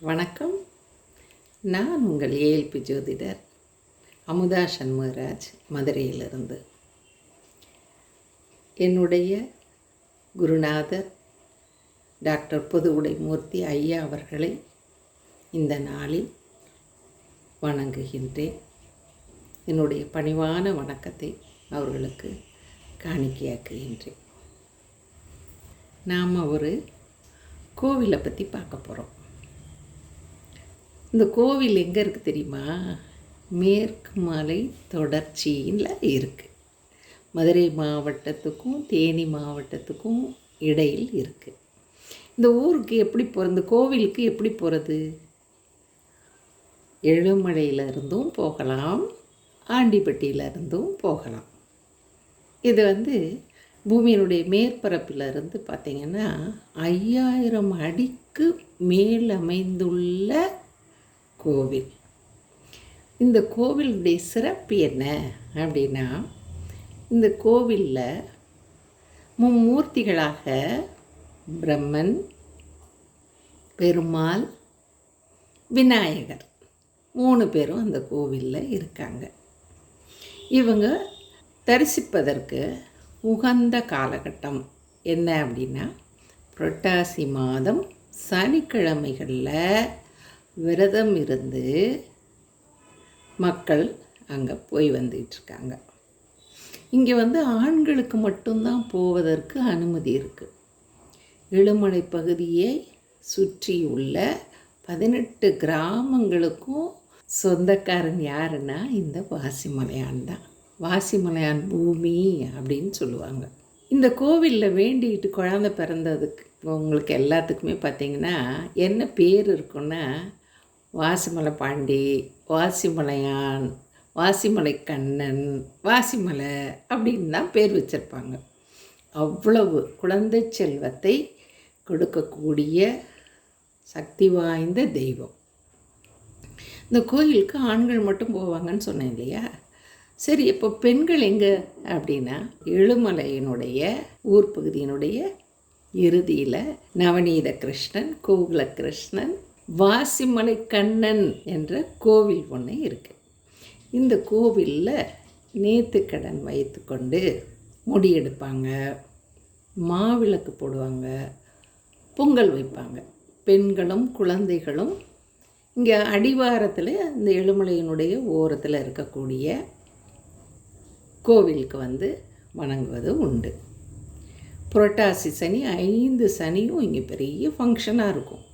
வணக்கம். நான் உங்கள் ஏஎல்பி ஜோதிடர் அமுதா சண்முகராஜ் மதுரையிலிருந்து. என்னுடைய குருநாதர் டாக்டர் பொதுவுடை மூர்த்தி ஐயா அவர்களை இந்த நாளில் வணங்குகின்றேன். என்னுடைய பணிவான வணக்கத்தை அவர்களுக்கு காணிக்கையாக்குகின்றேன். நாம் ஒரு கோவிலை பற்றி பார்க்க போகிறோம் இந்த கோவில் எங்கே இருக்குது தெரியுமா? மேற்கு மலை தொடர்ச்சியில் இருக்குது மதுரை மாவட்டத்துக்கும் தேனி மாவட்டத்துக்கும் இடையில் இருக்குது இந்த ஊருக்கு எப்படி போகிறது இந்த கோவிலுக்கு எப்படி போகிறது எழுமலையில இருந்தும் போகலாம் ஆண்டிப்பட்டியிலிருந்தும் போகலாம். இது வந்து பூமியினுடைய மேற்பரப்பில் இருந்து பார்த்திங்கன்னா ஐயாயிரம் அடிக்கு மேல் அமைந்துள்ள கோவில். இந்த கோவிலுடைய சிறப்பு என்ன அப்படின்னா இந்த கோவிலில் மும்மூர்த்திகளாக பிரம்மன் பெருமாள் விநாயகர் மூணு பேரும் அந்த கோவிலில் இருக்காங்க. இவங்க தரிசிப்பதற்கு உகந்த காலகட்டம் என்ன அப்படின்னா புரட்டாசி மாதம் சனிக்கிழமைகளில் விரதம் இருந்து மக்கள் அங்கே போய் வந்துட்டுருக்காங்க இங்கே வந்து ஆண்களுக்கு மட்டும்தான் போவதற்கு அனுமதி இருக்குது எழுமலை பகுதியை சுற்றியுள்ள பதினெட்டு கிராமங்களுக்கும் சொந்தக்காரன் யாருன்னா இந்த வாசிமலையான் தான். வாசிமலையான் பூமி அப்படின்னு சொல்லுவாங்க. இந்த கோவிலில் வேண்டிக்கிட்டு குழந்த பிறந்ததுக்கு உங்களுக்கு எல்லாத்துக்குமே பார்த்தீங்கன்னா என்ன பேர் இருக்குன்னா வாசிமலை பாண்டி வாசிமலையான் வாசிமலை கண்ணன் வாசிமலை அப்படின்னு தான் பேர் வச்சுருப்பாங்க. அவ்வளவு குழந்தை செல்வத்தை கொடுக்கக்கூடிய சக்தி வாய்ந்த தெய்வம். இந்த கோயிலுக்கு ஆண்கள் மட்டும் போவாங்கன்னு சொன்னேன் இல்லையா? சரி இப்போ பெண்கள் எங்கே அப்படின்னா எழுமலையினுடைய ஊர் பகுதியினுடைய இறுதியில் நவநீத கிருஷ்ணன் கோகுல கிருஷ்ணன் வாசிமலை கண்ணன் என்ற கோவில் ஒன்று இருக்குது இந்த கோவிலில் நேர்த்திக்கடன் வைத்து கொண்டு முடியெடுப்பாங்க மாவிளக்கு போடுவாங்க பொங்கல் வைப்பாங்க. பெண்களும் குழந்தைகளும் இங்கே அடிவாரத்தில் இந்த எழுமலையினுடைய ஓரத்தில் இருக்கக்கூடிய கோவிலுக்கு வந்து வணங்குவது உண்டு. புரட்டாசி சனி ஐந்து சனியும் இங்கே பெரிய ஃபங்க்ஷனாக இருக்கும்.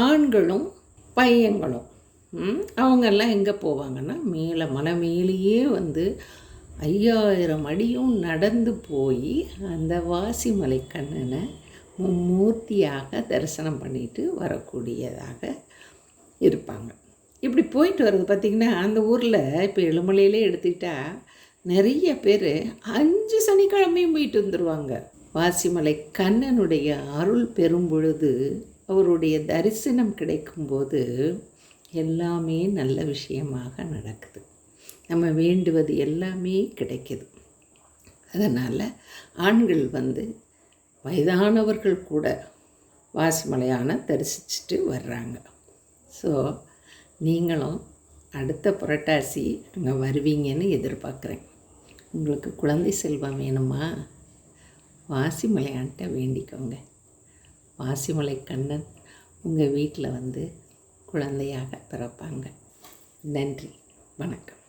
ஆண்களும் பையன்களும் அவங்கெல்லாம் எங்கே போவாங்கன்னா மேலே மலை மேலேயே வந்து ஐயாயிரம் அடியும் நடந்து போய் அந்த வாசிமலை கண்ணனை மூர்த்தியாக தரிசனம் பண்ணிட்டு வரக்கூடியதாக இருப்பாங்க. இப்படி போயிட்டு வர்றது பார்த்திங்கன்னா அந்த ஊரில் இப்போ எழுமலையிலே எடுத்துக்கிட்டால் நிறைய பேர் அஞ்சு சனிக்கிழமையும் போயிட்டு வந்துடுவாங்க வாசிமலை கண்ணனுடைய அருள் பெறும் பொழுது அவருடைய தரிசனம் கிடைக்கும்போது எல்லாமே நல்ல விஷயமாக நடக்குது. நம்ம வேண்டுவது எல்லாமே கிடைக்குது. அதனால் ஆண்கள் வந்து வயதானவர்கள் கூட வாசிமலையான தரிசிச்சுட்டு வர்றாங்க. ஸோ நீங்களும் அடுத்த புரட்டாசி அங்கே வருவீங்கன்னு எதிர்பார்க்குறேன். உங்களுக்கு குழந்தை செல்வம் வேணுமா? வாசிமலையான்ட்ட வேண்டிக்கோங்க. வாசிமலை கண்ணன் உங்கள் வீட்டில் வந்து குழந்தையாக பிறப்பாங்க. நன்றி. வணக்கம்.